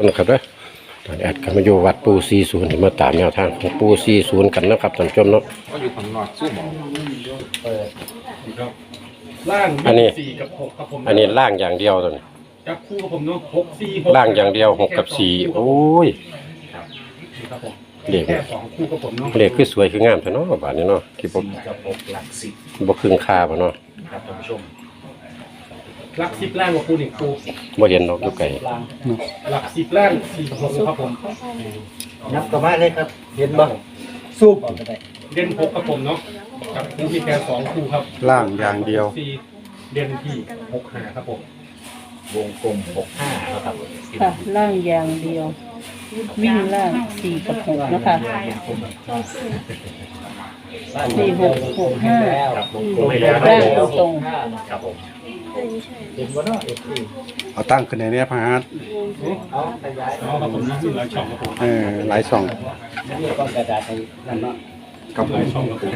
คนนะครับเด้อตอนนี้แอดก็มาอยู่วัดปู40ที่มาตามแนวทางของปู40กันนะครับท่านผู้ชมเนาะ ก็อยู่ข้างนอกสู้หมอล่างอันนี้ สี่กับหกครับผมอันนี้ล่างอย่างเดียวตัวนี้จับคู่กับผมเนาะหกสี่หกล่างอย่างเดียวหกกับสี่โอ้ย ครับผมเด็กแค่สองคู่กับผมเนาะเลขคือสวยคืองามซะเนาะบาดนี้เนาะที่บ่กับหกหลักสิบบ่ครึ่งค่าบ่เนาะครับท่านผู้ชม หลักสิบล่างกว่าปูหนึ่งคู่บ่เห็นดอกอยู่ไกลหลักสิบล่างสี่กับหกครับผมนับกลับมาเลยครับ เห็นบ่สูบเด่นหกครับผมเนาะกับคู่ที่แค่สองคู่ครับล่างอย่างเดียวสี่เด่นที่หกหาครับผมวงกลมหกห้านะครับค่ะล่างอย่างเดียว วิ่งล่างสี่กับหกนะคะสี่หกหกห้าครับวงกลมให้แล้วล่างตรงครับผมเอาตั้งขึ้นในเนี้ยพะฮัทเออหลายช่องครับผมเออหลายช่องนี่ก็กระดาษในนั่นเนาะกับลายช่องครับผม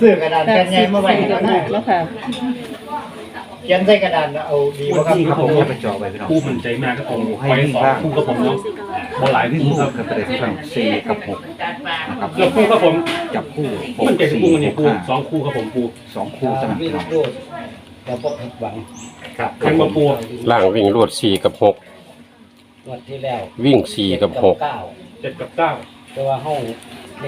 ซื้อกระดาษๆล่าแผ่งนใหญ่สี่มาไว้สี่ให้กับกันหนะกแล้วค่ะเขียนใส่กระดาษแล้วเอาดีบ่ครับที่ครับผมไปจ่อไปพี่น้องคู่มันใจมากครับผมไปสองคู่กับผมเนาะ บ่หลายที่คู่คู่คกัรับบกระเด็นพี่น้องสี่กับหกนะครับเกือบคู่ครับผมจับคู่หกมันใจทุกสี่คู่มันหนี่กคู่ห้าสองคู่ครับผมคู่สองคู่จะหนักวิ่พี่งน้องรูดแล้วบ่ผิดหวังครับแข่งมาปูล่างวิ่งรวด4กับหกงวดที่แล้ววิ่งสี่กับหกเก้าเจ็ดกับเก้าแต่ว่าห้อง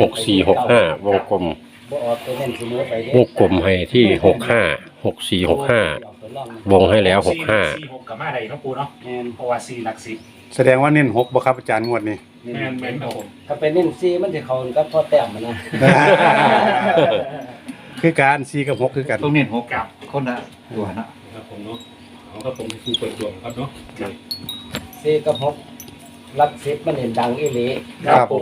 หกสี่หกห้าวงกลมบ่ออกตัวเน้นเสมอไปเด้วงกลมให้ที่หกห้าหกสี่หกห้าตัวรองวงให้แล้วหกห้าสี่หกกับมาได้น้องปูเนาะแม่นเพราะว่าสี่หลักสิบ แสดงว่าเน้นหกบ่ครับอาจารย์งวดนี้ แมนแมนครับผมถ้าเป็นเน้นซีมันสิเข้ากับพ่อแต้มมันนะ คือการสี่กับหกคือกัน ต้องเน้นหกกับคนละตัวนะ ครับผมเนาะเอาครับผมคู่เปิดดวงครับเนาะซีกับหกรักสิบมันเห็นดังอีหลีครับปู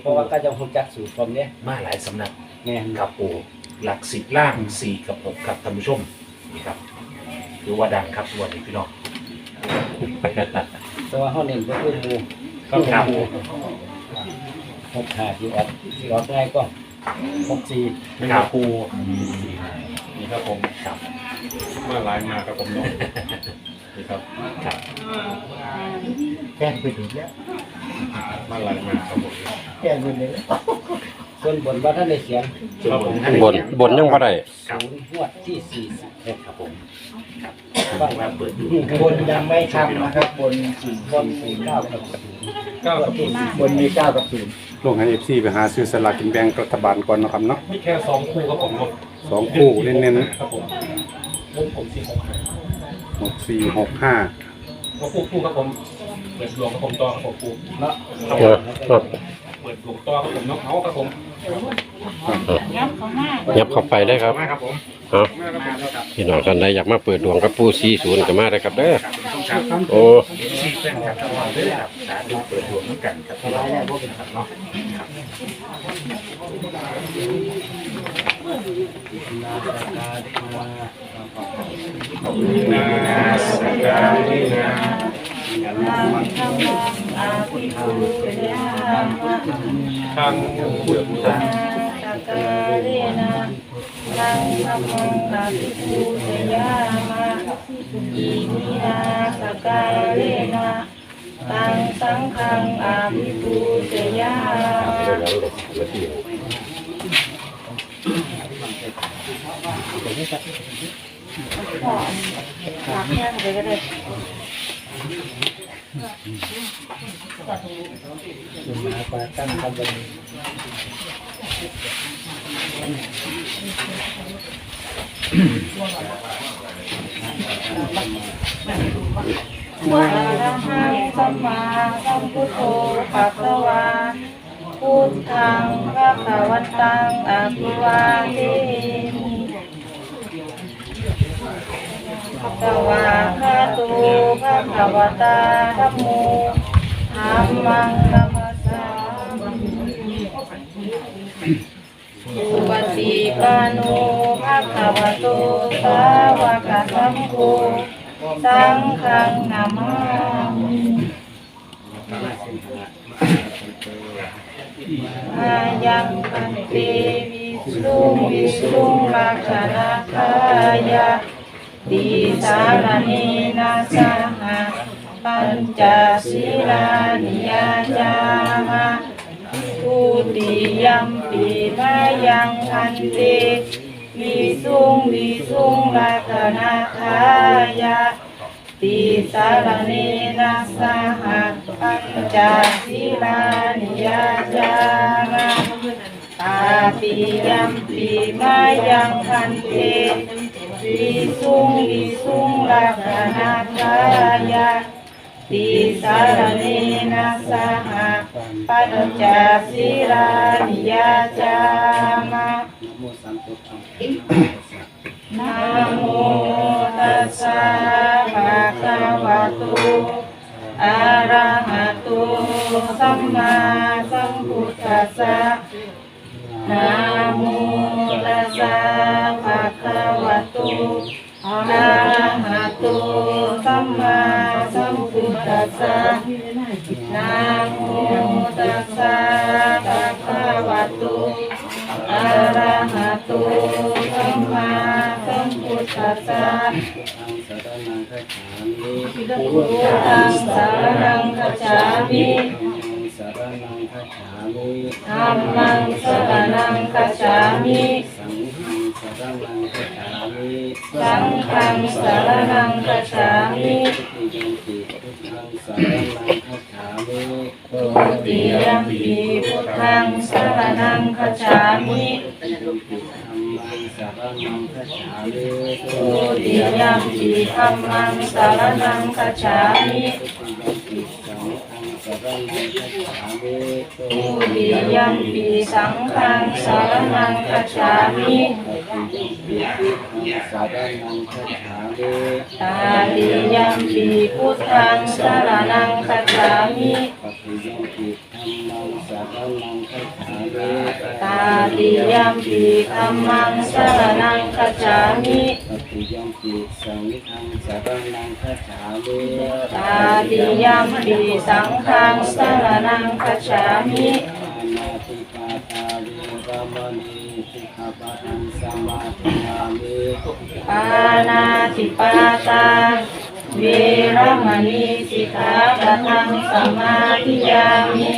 เพราะว่าก็จะฮู้จักสูตรผมเนี่ยมาหลายสำนักแม่นครับปูหลักสิบล่างสี่กับหกครับท่านผู้ชมนี่ครับถือว่าดังครับวันนี้พี่น้อง แต่ว่าเฮาเน้นก็คือหมู่ครับผมปูหกห้าที่ออกที่ออกง่ายก็หกสี่นี่ครับปูนี่ครับผมครับมาลายมาครับผมเนาะนี่ครับครับแก้ไปถึงแล้วมาลายมาครับผมแก้ไปเลยส่วนบนว่าท่านได้เขียนครับผมบนบนยังบ่ได้ศูนย์งวดที่สี่สิบเอ็ดครับผมบ้าง มาเปิดดูบนยังไม่ทำนะครับบนสี่บนสี่เก้ากับศูนย์เก้ากับปูบนมีเก้ากับศูนย์ลงให้เอฟซีไปหาซื้อสลากกินแบ่งรัฐบาลก่อนเนาะครับเนาะมีแค่สองคู่ครับผมเนาะสองคู่เน้นครับผมวงผมสี่หกห้าๆหกสี่หกห้าก็คู่คู่ครับผมเปิดดวงครับผมต่อครับผมปูเนาะเออเออเปิดดวงต่อครับผมเนาะเอาครับผม ยับเขามากยับเข้าไปได้ครับมาครับผมเอามาครับผมเนาะครับพี่น้องท่านใดอยากมาเปิดดวงกับปู40ก็มาได้ครับเด้อครับต้องครับโอ้สี่เส้นครับทั้งวันเลยครับสาธุเปิดดวงเหมือนกันครับที่เราได้พวกเป็นครับเนาะครับนาสการินาทางขุดทางสั กการะนะลังธรรมังอภิปูชยามาอิมินาสกการะนะตังสังฆังอาภิปูชยามาฝากแค่เลยก็ได้ มาปาตั้งคำบันอะระหังสัมมาสัมพุทโธภะคะวาพุทธังพระคะวันตังอะภิวาเทมิ ภะคะวาคาโตุภะคะวตาธัมโมธัมมังนัมสสามิสุปฏิปันโนภะคะวะโตสาวกสังโฆสังฆังนามามิอายังพันเตวิสุงวิสุงลักขณาคายะ ติสารเนนะสหะปัญจศีลานิยาจามะทุติยัมปีมายังพันเตวิสุงวิสุงรัตนาทายะติสารเนนะสหปัญจศีลานิยาจามะตาติยัมปีมายังพันเต วิสุงวิสุงลักขณาทายะติ อะระหะโตสัมมาสัมพุทธั สสะนะโมตัสสะภะคะวะโตอะระหะโตสัมมาสัมพุทธัสสะพุทธังสาร นังคัจฉามิธัมมังสารณังคัจฉามิสังฆังสารนังคัจฉามิตุติยัมปีพุทธังสารนังคัจฉา มิตุติยัมปีธัมมังสารนังคัจฉามิตุติยัมปีสังฆังสารนังคัจฉามิตาติยัมปีพุทธังสารนังคัจฉามิตาติยมปีธัมมังสารนังคัจฉามิตาติยัมปีสังฆังสารนังคัจฉามิปานาติปาตา เวรมณีสิกขาปะทังสมาธิยามิ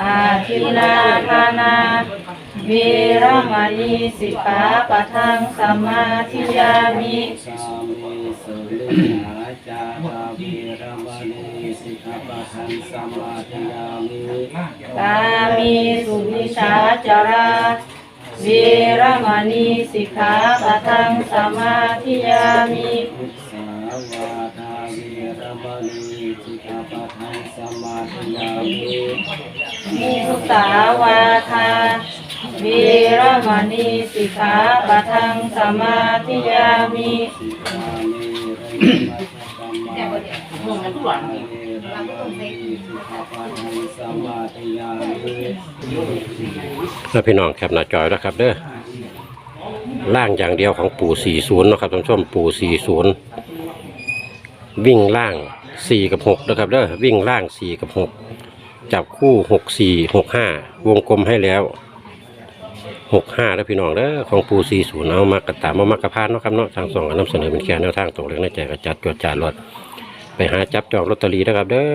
อาทินาทานาเวรมณีสิกขาปะทังสมาธิยามิกามีสุวิชาจารา เวรมณีสิกขาปะทังสมาธิยามิมุสาวาทาเวรมณีสิกขาปะทังสมาธิยามิ แล้วพี่น้องแคปหน้าจอยแล้วครับเด้อล่างอย่างเดียวของปู่40นะครับท่านผู้ชมปู่40 วิ่งล่าง 4 กับ6นะครับเด้อวิ่งล่าง 4 กับ 6 จับคู่ 6 4 6 5 วงกลมให้แล้ว 65แล้วพี่น้องเด้อของปู่40เอามากระตามามากระพานเนาะครับเนาะทางสองก็นำเสนอเป็นแค่แนวทางตกเล็กในใจกระจัดจวดจานรถไปหาจับจองลอตเตอรี่นะครับเด้อ